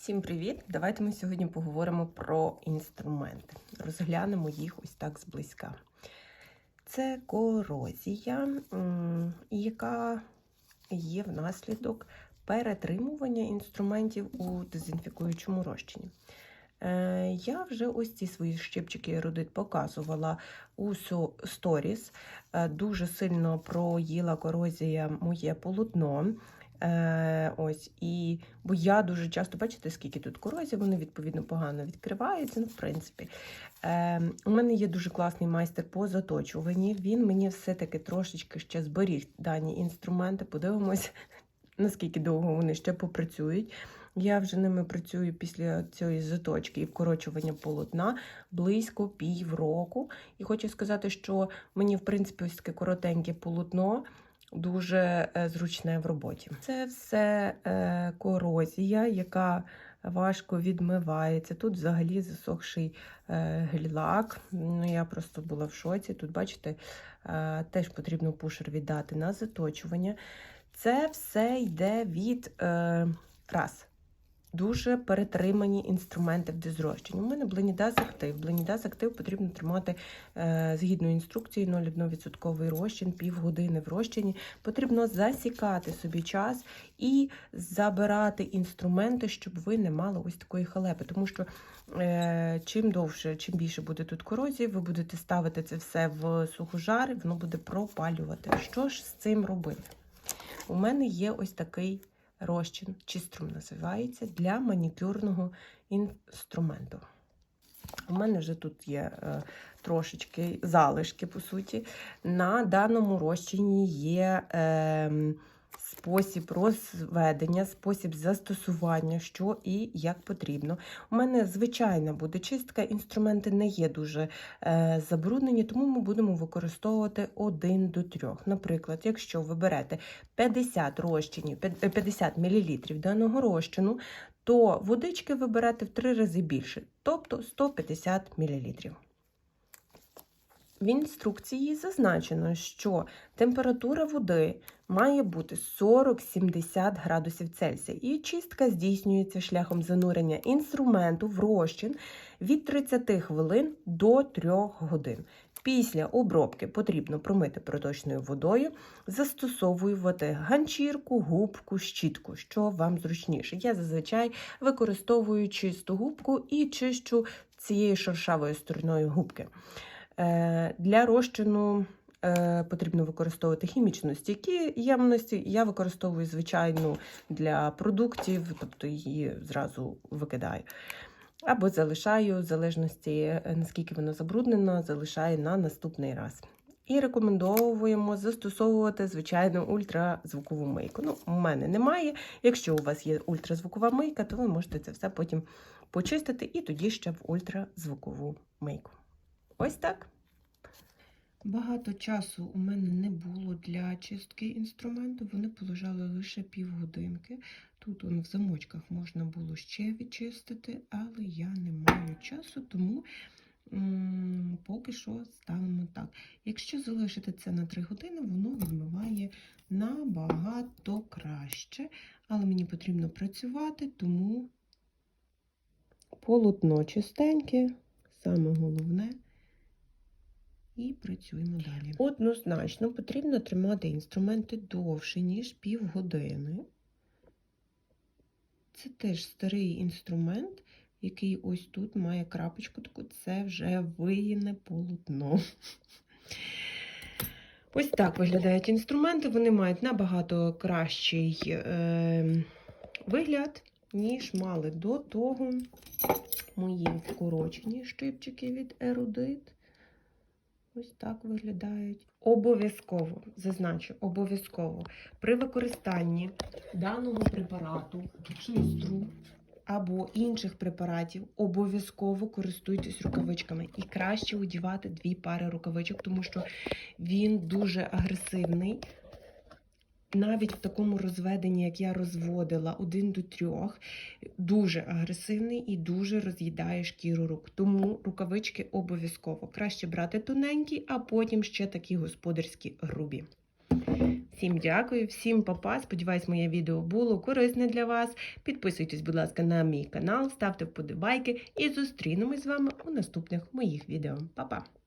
Всім привіт! Давайте ми сьогодні поговоримо про інструменти. Розглянемо їх ось так зблизька. Це корозія, яка є внаслідок перетримування інструментів у дезінфікуючому розчині. Е, Я вже ось ці свої щипчики ерудит показувала у сторіс. Е, Дуже сильно проїла корозія моє полотно. Е, ось і бо я дуже часто бачите, скільки тут корозії, вони відповідно погано відкриваються. Ну, в принципі, е, у мене є дуже класний майстер по заточуванні. Він мені все-таки трошечки ще зберіг дані інструменти. Подивимось, наскільки довго вони ще попрацюють. Я вже ними працюю після цієї заточки і вкорочування полотна близько півроку. І хочу сказати, що мені, в принципі, ось таке коротеньке полотно дуже е, зручне в роботі. Це все е, корозія, яка важко відмивається. Тут взагалі засохший е, гель-лак. Ну, я просто була в шоці. Тут, бачите, теж потрібно пушер віддати на заточування. Це все йде від раз. Дуже перетримані інструменти в дезрощенні. У мене Бленідаз актив. Бленідаз актив потрібно тримати е, згідно інструкції 0,1% розчин, півгодини в розчині. Потрібно засікати собі час і забирати інструменти, щоб ви не мали ось такої халепи. Тому що е, чим довше, чим більше буде тут корозії, ви будете ставити це все в сухожар, воно буде пропалювати. Що ж з цим робити? У мене є ось такий розчин, чиструм називається, для манікюрного інструменту. У мене вже тут є е, трошечки залишки, по суті. На даному розчині є е, спосіб розведення, спосіб застосування, що і як потрібно. У мене звичайна буде чистка, інструменти не є дуже е, забруднені, тому ми будемо використовувати 1 до 3. Наприклад, якщо ви берете 50 розчинів, 50 мл даного розчину, то водички ви берете в 3 рази більше, тобто 150 мл. В інструкції зазначено, що температура води має бути 40-70 градусів Цельсія, і чистка здійснюється шляхом занурення інструменту в розчин від 30 хвилин до 3 годин. Після обробки потрібно промити проточною водою, застосовувати ганчірку, губку, щітку, що вам зручніше. Я зазвичай використовую чисту губку і чищу цією шершавою стороною губки. Для розчину потрібно використовувати хімічно стійкі ємності. Я використовую звичайну для продуктів, тобто її зразу викидаю. Або залишаю, в залежності, наскільки вона забруднена, залишаю на наступний раз. І рекомендовуємо застосовувати, звичайно, ультразвукову мийку. Ну, у мене немає. Якщо у вас є ультразвукова мийка, то ви можете це все потім почистити і тоді ще в ультразвукову мийку. Ось так. Багато часу у мене не було для чистки інструменту, вони полежали лише півгодинки. Тут он в замочках можна було ще відчистити, але я не маю часу, тому м поки що ставимо так. Якщо залишити це на 3 години, воно відмиває набагато краще. Але мені потрібно працювати, тому полотно чистеньке, саме головне. І працюємо далі. Однозначно потрібно тримати інструменти довше, ніж півгодини. Це теж старий інструмент, який ось тут має крапочку, таку це вже виїне полотно. Ось так виглядають інструменти. Вони мають набагато кращий е, вигляд, ніж мали до того мої вкорочені щипчики від ерудит. Ось так виглядають. Обов'язково, зазначу, обов'язково при використанні даного препарату, чистру або інших препаратів, обов'язково користуйтесь рукавичками. І краще одівати дві пари рукавичок, тому що він дуже агресивний. Навіть в такому розведенні, як я розводила, один до трьох, дуже агресивний і дуже роз'їдає шкіру рук. Тому рукавички обов'язково. Краще брати тоненькі, а потім ще такі господарські грубі. Всім дякую, всім папа. Сподіваюсь, моє відео було корисне для вас. Підписуйтесь, будь ласка, на мій канал, ставте вподобайки і зустрінемось з вами у наступних моїх відео. Па-па!